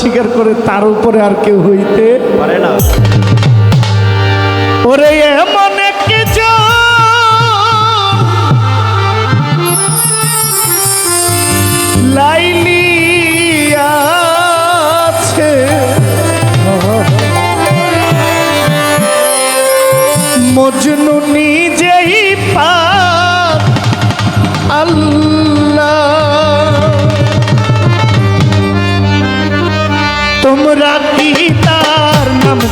অস্বীকার করে তার উপরে আর কেউ হইতে পারে না। ওরে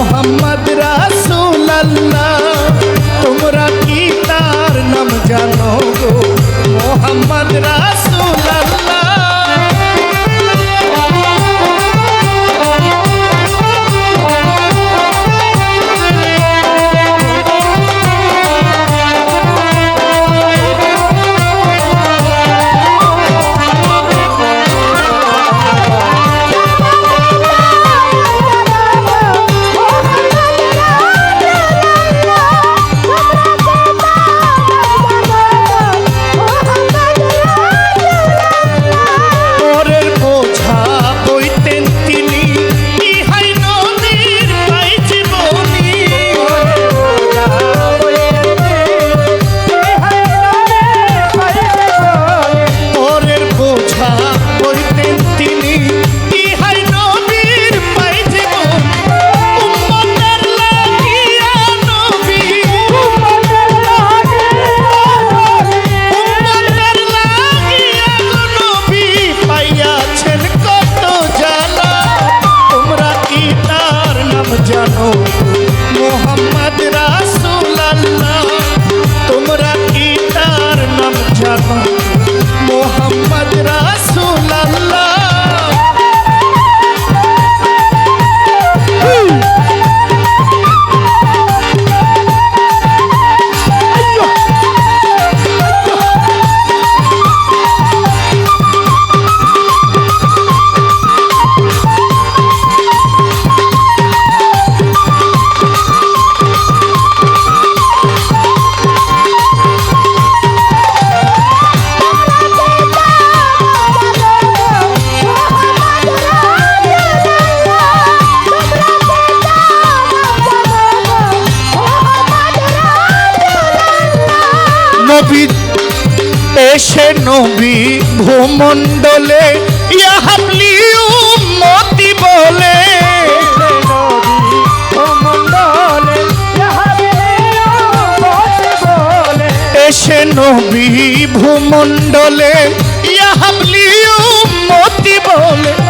মোহাম্মদ রাস নবী ভূমণ্ডলে ইয়াহাবলি উম্মতি বলে। এসে নবী ভূমণ্ডলে ইয়াহাবলি উম্মতি বলে।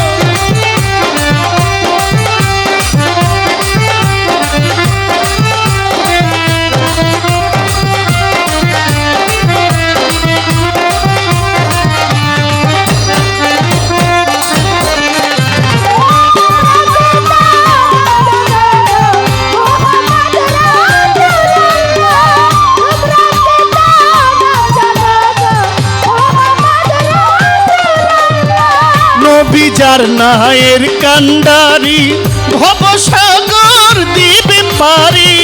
যার নায়ের কান্ডারি ভবসাগর দিবে পারি।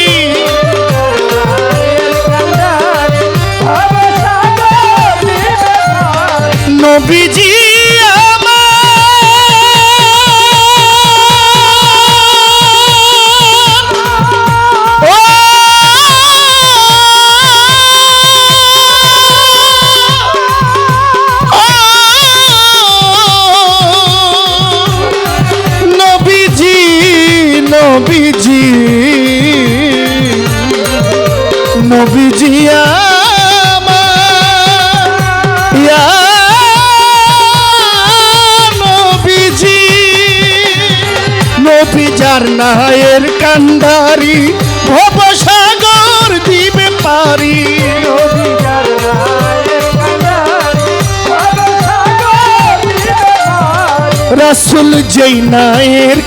নবীজি নবীজি। নবীজি আমার। নবীজি। নবী যার নায়ের কান্ডারি ভবসাগর দিবে পারি রাসুল যেই নায়ের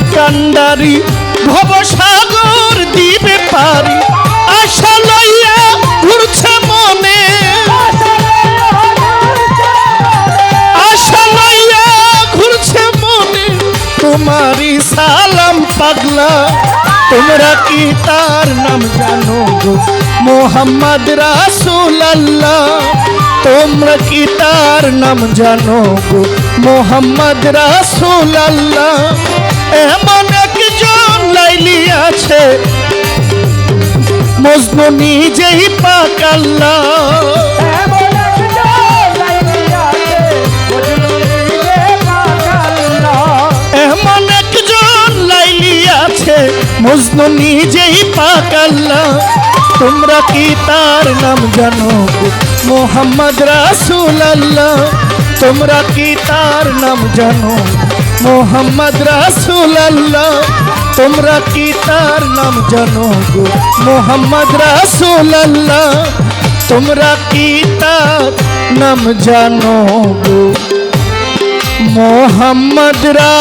কান্ডারি ভবসাগর দিবে পারি। আশা লইয়া ঘুরছে মনে। আশা লইয়া ঘুরছে মনে। তোমারই সালাম পাগলা। তোমরা কি তার নাম জানো গো? মোহাম্মদ রাসুল তোমরা কি তার নাম জানো গো? মোহাম্মদ রাসুল আল্লাহ এমন একজন আছে। মজনু নিজেই পাক আল্লাহ। এমন একজন লাইলি আছে মজনু নিজেই পাক আল্লাহ। তোমরা কি তার নাম জানো? মোহাম্মদ রাসুল আল্লাহ তোমরা কি তার নাম জানো? মোহাম্মদ রাসুল আল্লাহ তোমরা কি তার নাম জানো গো মোহাম্মদ রাসুল আল্লাহ তোমরা কি তার নাম জানো গো মোহাম্মদ রা